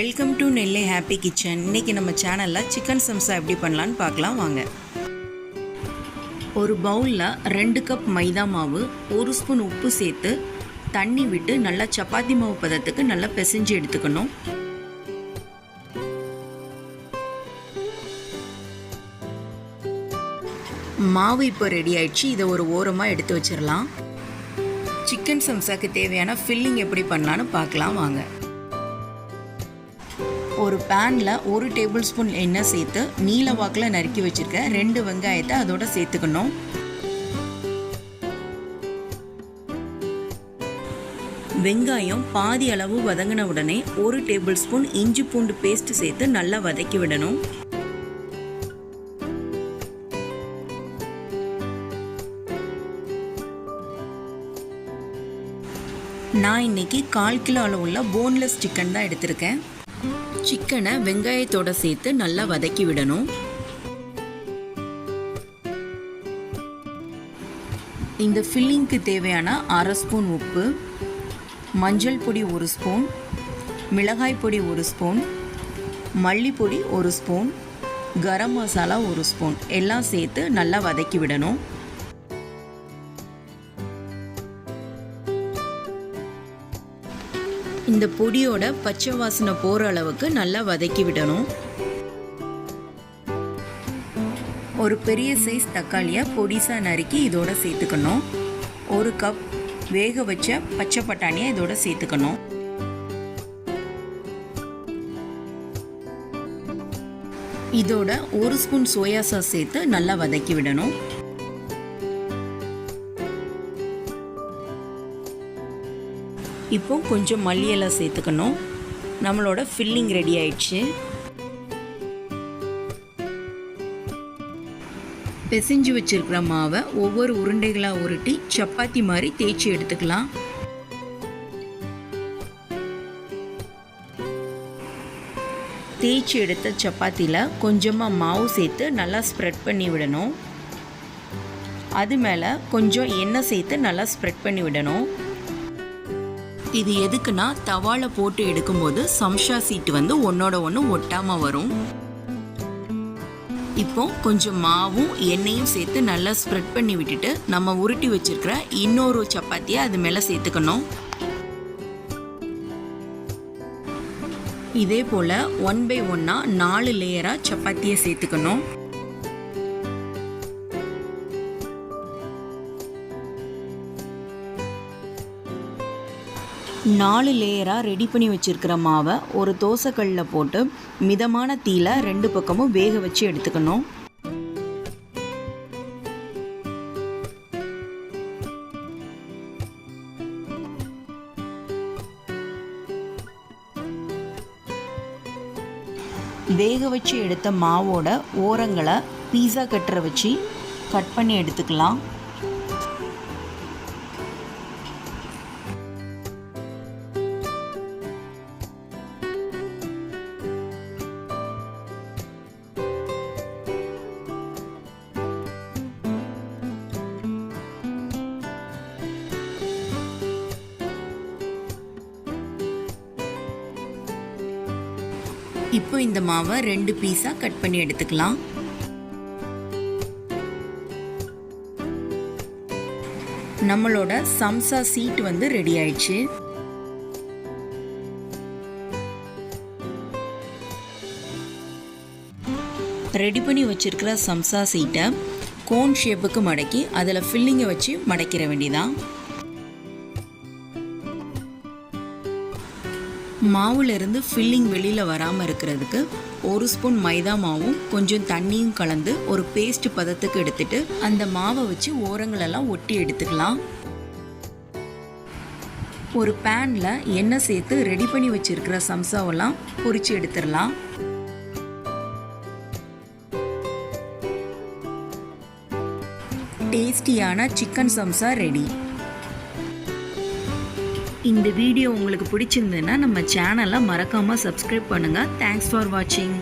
Welcome to Nellai happy kitchen இன்னைக்கு நம்ம சேனலில் சிக்கன் சம்சா எப்படி பண்ணலான்னு பார்க்கலாம் வாங்க. ஒரு பவுலில் ரெண்டு கப் மைதா மாவு ஒரு ஸ்பூன் உப்பு சேர்த்து தண்ணி விட்டு நல்லா சப்பாத்தி மாவு பதத்துக்கு நல்லா பிசைஞ்சு எடுத்துக்கணும். மாவு இப்போ ரெடி ஆயிடுச்சு. இதை ஒரு ஓரமாக எடுத்து வச்சிடலாம் சிக்கன் சம்சாக்கு தேவையான ஃபில்லிங் எப்படி பண்ணலான்னு பார்க்கலாம் வாங்க. ஒரு பேனில் ஒரு டேபிள் ஸ்பூன் எண்ணெய் சேர்த்து நீல வாக்கில் நறுக்கி வச்சுருக்க ரெண்டு வெங்காயத்தை அதோட சேர்த்துக்கணும். வெங்காயம் பாதி அளவு வதங்கின உடனே ஒரு டேபிள் ஸ்பூன் இஞ்சி பூண்டு பேஸ்ட் சேர்த்து நல்லா வதக்கி விடணும். நான் இன்னைக்கு கால் கிலோ அளவுள்ள போன்லெஸ் சிக்கன் தான் எடுத்திருக்கேன். சிக்கனை வெங்காயத்தோட சேர்த்து நல்லா வதக்கி விடணும். இந்த ஃபில்லிங்க்கு தேவையான அரை ஸ்பூன் உப்பு மஞ்சள் பொடி ஒரு ஸ்பூன் மிளகாய் பொடி ஒரு ஸ்பூன் மல்லிப்பொடி ஒரு ஸ்பூன் கரம் மசாலா ஒரு ஸ்பூன். எல்லாம் சேர்த்து நல்லா வதக்கி விடணும். இந்த பொடியோட பச்சை வாசனை போகிற அளவுக்கு நல்லா வதக்கி விடணும். ஒரு பெரிய சைஸ் தக்காளியை பொடிசாக நறுக்கி இதோட சேர்த்துக்கணும். ஒரு கப் வேக வச்ச பச்சை பட்டாணியை இதோட சேர்த்துக்கணும். இதோட ஒரு ஸ்பூன் சோயா சாஸ் சேர்த்து நல்லா வதக்கி விடணும். இப்போ கொஞ்சம் மல்லியெல்லாம் சேர்த்துக்கணும். நம்மளோட ஃபில்லிங் ரெடி ஆயிடுச்சு. பிசைஞ்சு வச்சுருக்கிற மாவை ஒவ்வொரு உருண்டைகளாக உருட்டி சப்பாத்தி மாதிரி தேய்ச்சி எடுத்துக்கலாம். தேய்ச்சி எடுத்த சப்பாத்தியில் கொஞ்சமாக மாவு சேர்த்து நல்லா ஸ்ப்ரெட் பண்ணி விடணும். அது மேலே கொஞ்சம் எண்ணெய் சேர்த்து நல்லா ஸ்ப்ரெட் பண்ணி விடணும். இது எதுக்குன்னா தவால போட்டு எடுக்கும்போது சம்ஷா சீட்டு வந்து ஒன்னோட ஒன்று ஒட்டாமல் வரும். இப்போ கொஞ்சம் மாவும் எண்ணெயும் சேர்த்து நல்லா ஸ்ப்ரெட் பண்ணி விட்டுட்டு நம்ம உருட்டி வச்சிருக்கிற இன்னொரு சப்பாத்தியை அது மேலே சேர்த்துக்கணும். இதே போல் ஒன் பை ஒன்னாக நாலு லேயராக சப்பாத்தியை சேர்த்துக்கணும். நாலு லேயராக ரெடி பண்ணி வச்சுருக்கிற மாவை ஒரு தோசைக்கல்லில் போட்டு மிதமான தீல ரெண்டு பக்கமும் வேக வச்சு எடுத்துக்கணும். வேக வச்சு எடுத்த மாவோட ஓரங்களை பீஸா கட்டரை வச்சு கட் பண்ணி எடுத்துக்கலாம். இப்போ இந்த மாவை ரெண்டு பீஸாக கட் பண்ணி எடுத்துக்கலாம். நம்மளோட சம்சா சீட் வந்து ரெடி ஆயிடுச்சு. ரெடி பண்ணி வச்சிருக்கிற சம்சா சீட்டை கோன் ஷேப்புக்கு மடக்கி அதில் ஃபில்லிங்கை வச்சு மடக்கிற வேண்டிதான் மாவுலேருந்து ஃபில்லிங் வெளியில் வராமல் இருக்கிறதுக்கு ஒரு ஸ்பூன் மைதா மாவும் கொஞ்சம் தண்ணியும் கலந்து ஒரு பேஸ்ட் பதத்துக்கு எடுத்துட்டு அந்த மாவை வச்சு ஓரங்களெல்லாம் ஒட்டி எடுத்துக்கலாம். ஒரு பேனில் எண்ணெய் சேர்த்து ரெடி பண்ணி வச்சுருக்கிற சம்சாவெல்லாம் பொறிச்சு எடுத்துடலாம். டேஸ்டியான சிக்கன் சம்சா ரெடி இந்த வீடியோ உங்களுக்கு பிடிச்சிருந்ததுன்னா நம்ம சேனலை மறக்காமல் சப்ஸ்கிரைப் பண்ணுங்கள் தேங்க்ஸ் ஃபார் வாட்சிங்